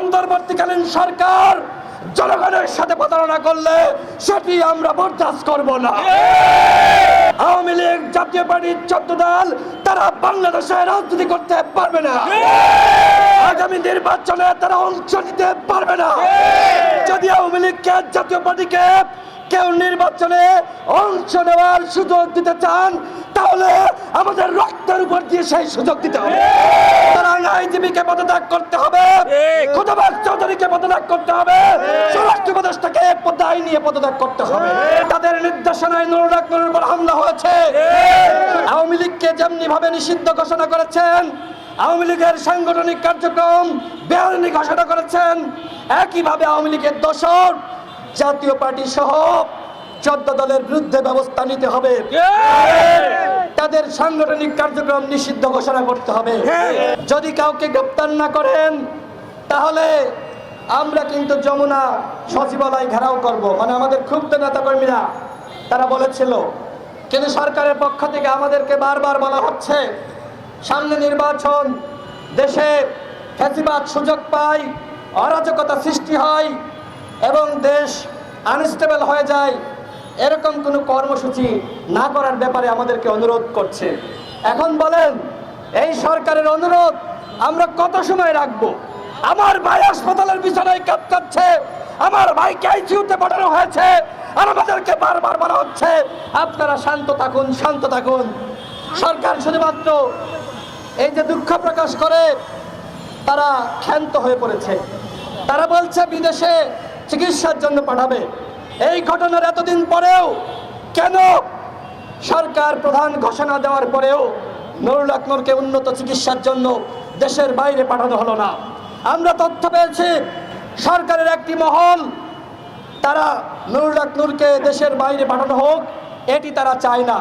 অন্তর্বর্তীকালীন সরকার জনগণের সাথে প্রতারণা করলে সেটি আমরা বরদাস্ত করব না। আওয়ামী লীগ, জাতীয় পার্টির চোদ্দ দল, তারা বাংলাদেশে রাজনীতি করতে পারবে না। আগামী নির্বাচনে তারা অংশ নিতে পারবে না। যদি আওয়ামী লীগকে জাতীয় পার্টিকে কেউ নির্বাচনে অংশ নেওয়ার সুযোগ দিতে চান তাহলে আমাদের রক্তের উপর দিয়ে সেই সুযোগ দিতে হবে। আইনজীবীকে পদত্যাগ করতে হবে। খুদাবাগ চৌধুরীকে পদত্যাগ করতে হবে। স্বরাষ্ট্র উপদেষ্টাকে দায় নিয়ে পদত্যাগ করতে হবে। তাদের নির্দেশনায় নুরুল আকবরের উপর হামলা হয়েছে। আওয়ামী লীগকে যেমনি ভাবে নিষিদ্ধ ঘোষণা করেছেন আওয়ামী লীগের সাংগঠনিক কার্যক্রম বেআইনি ঘোষণা করেছেন। একইভাবে আওয়ামী লীগের দোষর জাতীয় পার্টি সহ চোদ্দ দলের বিরুদ্ধে ব্যবস্থা নিতে হবে। তাদের সাংগঠনিক কার্যক্রম নিষিদ্ধ ঘোষণা করতে হবে। যদি কাউকে গ্রেপ্তার না করেন তাহলে আমরা কিন্তু যমুনা সচিবালয় ঘেরাও করব। মানে আমাদের ক্ষুব্ধ নেতা কর্মীরা তারা বলেছিল কিন্তু সরকারের পক্ষ থেকে আমাদেরকে বারবার বলা হচ্ছে সামনে নির্বাচন, দেশে ফ্যাসিবাদ সুযোগ পায়, অরাজকতা সৃষ্টি হয় এবং দেশ আনস্টেবল হয়ে যায়, এরকম কোনো কর্মসূচি না করার ব্যাপারে আমাদেরকে অনুরোধ করছে। এখন বলেন, এই সরকারের অনুরোধ আমরা কত সময় রাখব? আমার ভাই হাসপাতালের বিছানায় কাপ কাঁপছে আমার ভাইকে আইসিউতে পাঠানো হয়েছে, আর আমাদেরকে বারবার বলা হচ্ছে, আপনারা শান্ত থাকুন শান্ত থাকুন। সরকার শুধুমাত্র এই যে দুঃখ প্রকাশ করে, তারা ক্ষান্ত হয়ে পড়েছে। তারা বলছে, বিদেশে চিকিৎসার জন্য পাঠাবে। এই ঘটনার এতদিন পরেও কেন সরকার প্রধান ঘোষণা দেওয়ার পরেও নুরুল আকমরকে উন্নত চিকিৎসার জন্য দেশের বাইরে পাঠানো হলো না? আমরা তথ্য পেয়েছি, সরকারের একটি মহল, তারা নুরুল আকনুরকে দেশের বাইরে পাঠানো হোক, এটি তারা চায় না।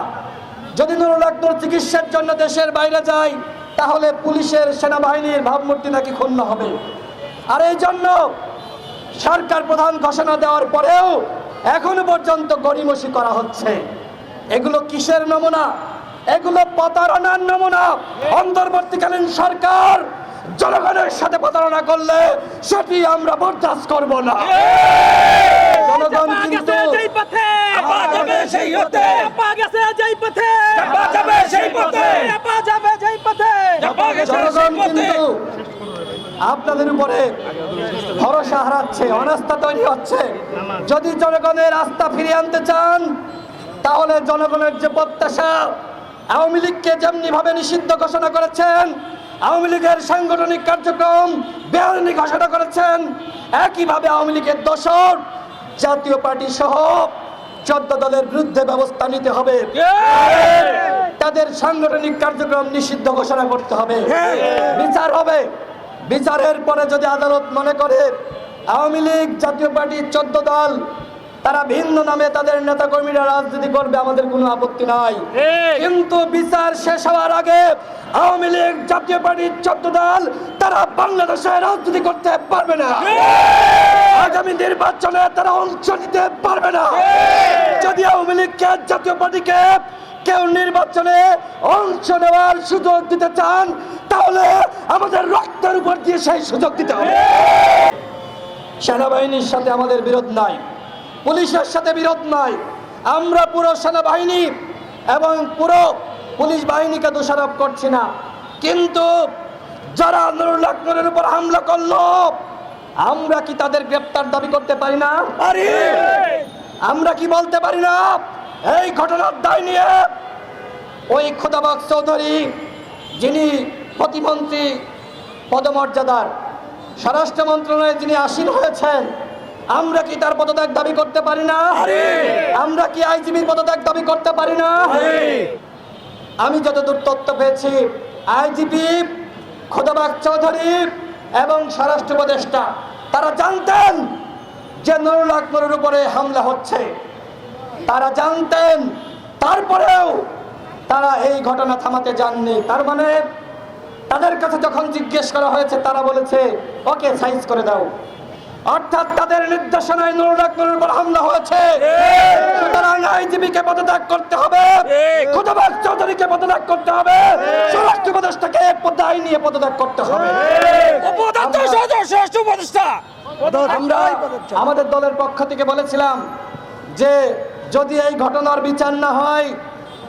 যদি নুরুল আকনুর চিকিৎসার জন্য দেশের বাইরে যায় তাহলে পুলিশের সেনাবাহিনীর ভাবমূর্তি নাকি ক্ষুণ্ণ হবে? আর এই জন্য সরকার প্রধান ঘোষণা দেওয়ার পরেও এখনও পর্যন্ত গড়িমসি করা হচ্ছে। এগুলো কিসের নমুনা? এগুলো প্রতারণার নমুনা। অন্তর্বর্তীকালীন সরকার জনগণের সাথে প্রতারণা করলে সেটি আমরা বরদাস্ত করব না। জনগণ কিন্তু জনগণ পথে। কিন্তু আপনাদের উপরে ভরসা হারাচ্ছে অনাস্থা তৈরি হচ্ছে। যদি জনগণের আস্থা ফিরিয়ে আনতে চান তাহলে জনগণের যে প্রত্যাশা আওয়ামী লীগকে যেমনি ভাবে নিষিদ্ধ ঘোষণা করেছেন আওয়ামী লীগের সাংগঠনিক কার্যক্রম বেআইনি ঘোষণা করেছেন একইভাবে আওয়ামী লীগের দোষর জাতীয় পার্টি সহ চোদ্দ দলের বিরুদ্ধে ব্যবস্থা নিতে হবে। তাদের সাংগঠনিক কার্যক্রম নিষিদ্ধ ঘোষণা করতে হবে। বিচার হবে। বিচারের পরে যদি আদালত মনে করে আওয়ামী লীগ জাতীয় পার্টি চোদ্দ দল তারা ভিন্ন নামে তাদের নেতাকর্মীরা রাজনীতি করবে আমাদের কোনো আপত্তি নাই। কিন্তু বিচার শেষ হওয়ার আগে আওয়ামী লীগ জাতীয় পার্টির চোদ্দ দল তারা বাংলাদেশে রাজনীতি করতে পারবে না। আগামী নির্বাচনে তারা অংশ নিতে পারবে না। যদি আওয়ামী লীগকে জাতীয় পার্টিকে কেউ নির্বাচনে অংশ নেওয়ার সুযোগ দিতে চান তাহলে আমাদের রক্তের উপর দিয়ে সেই সুযোগ দিতে হবে। সেনাবাহিনীর সাথে আমাদের বিরোধ নাই। পুলিশের সাথে বিরোধ নাই। আমরা পুরো সেনাবাহিনী এবং পুরো পুলিশ বাহিনীকে দোষারোপ করছি না। কিন্তু যারা নুরুল আকবরের উপর হামলা করল আমরা কি তাদের গ্রেপ্তার দাবি করতে পারি না? পারি। আমরা কি বলতে পারি না? এই ঘটনার দায় নিয়ে ওই খোদাবাগ চৌধুরী যিনি প্রতিমন্ত্রী পদমর্যাদার স্বরাষ্ট্র মন্ত্রণালয়ে যিনি আসীন হয়েছেন আমরা কি তার পদত্যাগ দাবি করতে পারি না? আমরা কি আইজিবির পদত্যাগ দাবি করতে পারি না? আমি যতদূর তথ্য পেয়েছি আইজিপি খোদাবাগ চৌধুরী এবং স্বরাষ্ট্র উপদেষ্টা তারা জানতেন যে নুরুল আকবরের উপরে হামলা হচ্ছে। তারা জানতেন তারপরেও তারা এই ঘটনা থামাতে যাননি। তার মানে তাদের কাছে যখন জিজ্ঞেস করা হয়েছে তারা বলেছে ওকে সাইজ করে দাও। অর্থাৎ তাদের নির্দেশনায় নুরুল উপর হামলা হয়েছে। সুতরাং আইজিবিকে পদত্যাগ করতে হবে। খুদাবাগ চৌধুরীকে পদত্যাগ করতে হবে। স্বরাষ্ট্র উপদেষ্টাকে দায় নিয়ে পদত্যাগ করতে হবে। উপদান্ত সদস্য রাষ্ট্র উপদেষ্টা। আমরা আমাদের দলের পক্ষ থেকে বলেছিলাম যে যদি এই ঘটনার বিচার না হয়